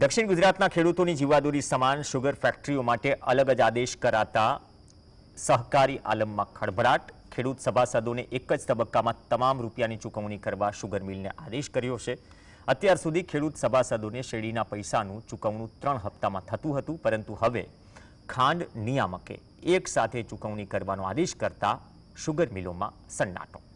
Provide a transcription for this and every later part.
દક્ષિણ ગુજરાતના ખેડૂતોની જીવાદોરી સમાન શુગર ફેક્ટરીઓ માટે અલગ જ આદેશ કરાતા સહકારી આલમમાં ખળભળાટ. ખેડૂત સભાસદોને એક જ તબક્કામાં તમામ રૂપિયાની ચૂકવણી કરવા શુગર મિલને આદેશ કર્યો છે. અત્યાર સુધી ખેડૂત સભાસદોને શેરડીના પૈસાનું ચૂકવણું ત્રણ હપ્તામાં થતું હતું, પરંતુ હવે ખાંડ નિયામકે એક સાથે ચૂકવણી કરવાનો આદેશ કરતા શુગર મિલોમાં સન્નાટો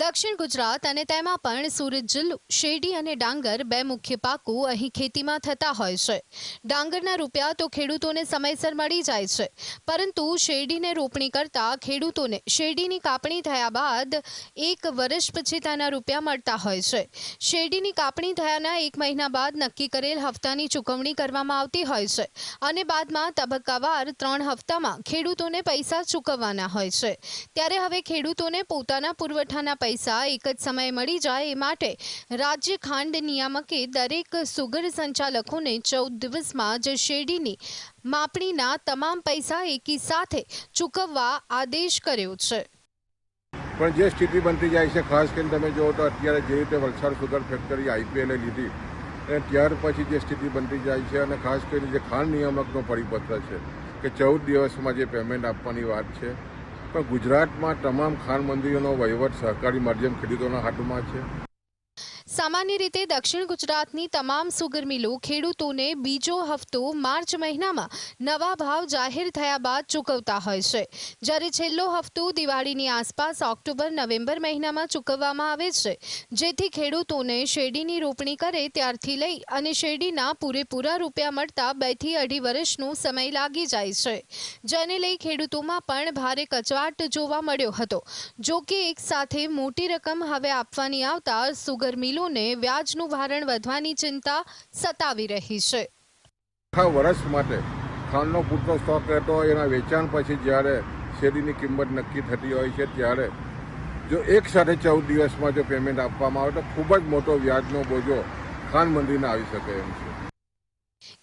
દક્ષિણ ગુજરાત અને તેમાં પણ સુરત જિલ્લો, શેરડી અને ડાંગર બે મુખ્ય પાકો અહીં ખેતીમાં થતા હોય છે. ડાંગરના રૂપિયા તો ખેડૂતોને સમયસર મળી જાય છે, પરંતુ શેરડીને રોપણી કરતા ખેડૂતોને શેરડીની કાપણી થયા બાદ એક વર્ષ પછી તેના રૂપિયા મળતા હોય છે. શેરડીની કાપણી થયાના એક મહિના બાદ નક્કી કરેલ હપ્તાની ચૂકવણી કરવામાં આવતી હોય છે અને બાદમાં તબક્કાવાર ત્રણ હપ્તામાં ખેડૂતોને પૈસા ચૂકવવાના હોય છે. ત્યારે હવે ખેડૂતોને પોતાના પુરવઠાના પૈસા એક જ સમયે મળી જાય એ માટે રાજ્ય ખાંડ નિયામકે દરેક સુગર સંચાલકોને ચૌદ દિવસમાં જ શેરડીની માપણીના તમામ પૈસા એકી સાથે ચૂકવવા આદેશ કર્યો છે. પણ જે સ્થિતિ બનતી જાય છે, ખાસ કરીને તમે જુઓ તો અત્યારે જે રીતે વલસાડ સુગર ફેક્ટરી આઈપીએલે લીધી, અને ત્યાર પછી જે સ્થિતિ બનતી જાય છે, અને ખાસ કરીને જે ખાંડ નિયામકનો પરિપત્ર છે કે ચૌદ દિવસમાં જે પેમેન્ટ આપવાની વાત છે પણ ગુજરાતમાં તમામ ખાન મંદિરોનો વહીવટ સહકારી માધ્યમ ખેડૂતોના હાથમાં છે. સામાન્ય રીતે દક્ષિણ ગુજરાતની તમામ સુગર મિલો ખેડૂતોને બીજો હપ્તો માર્ચ મહિનામાં નવા ભાવ જાહેર થયા બાદ ચૂકવતા હોય છે. જ્યારે છેલ્લો હપ્તો દિવાળીની આસપાસ ઓક્ટોબર, નવેમ્બર મહિનામાં ચૂકવવામાં આવે છે, જેથી ખેડૂતોને શેરડીની રોપણી કરે ત્યારથી લઈ અને શેરડીના પૂરેપૂરા રૂપિયા મળતા બેથી અઢી વર્ષનો સમય લાગી જાય છે. જેને લઈ ખેડૂતોમાં પણ ભારે કચવાટ જોવા મળ્યો હતો. જો કે એક સાથે મોટી રકમ હવે આપવાની આવતા સુગર મિલોને વ્યાજનું ભારણ વધવાની ચિંતા સતાવી રહી છે. આખા વર્ષ માટે ખાંડનો પૂરતો સ્ટોક રહેતો હોય, એના વેચાણ પછી જ્યારે શેરીની કિંમત નક્કી થતી હોય છે, ત્યારે જો એક સાથે ચૌદ દિવસમાં જો પેમેન્ટ આપવામાં આવે તો ખૂબ જ મોટો વ્યાજનો બોજો ખાંડ મંદિરને આવી શકે એમ છે.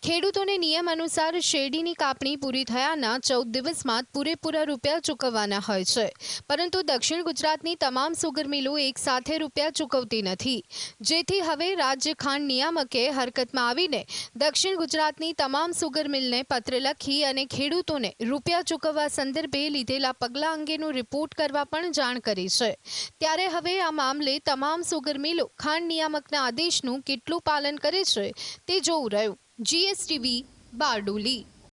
ખેડૂતોને નિયમ અનુસાર શેરડીની કાપણી પૂરી થયાના ચૌદ દિવસમાં પૂરેપૂરા રૂપિયા ચૂકવવાના હોય છે. પરંતુ દક્ષિણ ગુજરાતની તમામ સુગર મિલો એકસાથે રૂપિયા ચૂકવતી નથી. જેથી હવે રાજ્ય ખાંડ નિયામકે હરકતમાં આવીને દક્ષિણ ગુજરાતની તમામ સુગર મિલને પત્ર લખી અને ખેડૂતોને રૂપિયા ચૂકવવા સંદર્ભે લીધેલા પગલાં અંગેનું રિપોર્ટ કરવા પણ જાણ કરી છે. ત્યારે હવે આ મામલે તમામ સુગર મિલો ખાંડ નિયામકના આદેશનું કેટલું પાલન કરે છે તે જોવું રહ્યું. જીએસટીવી બારડોલી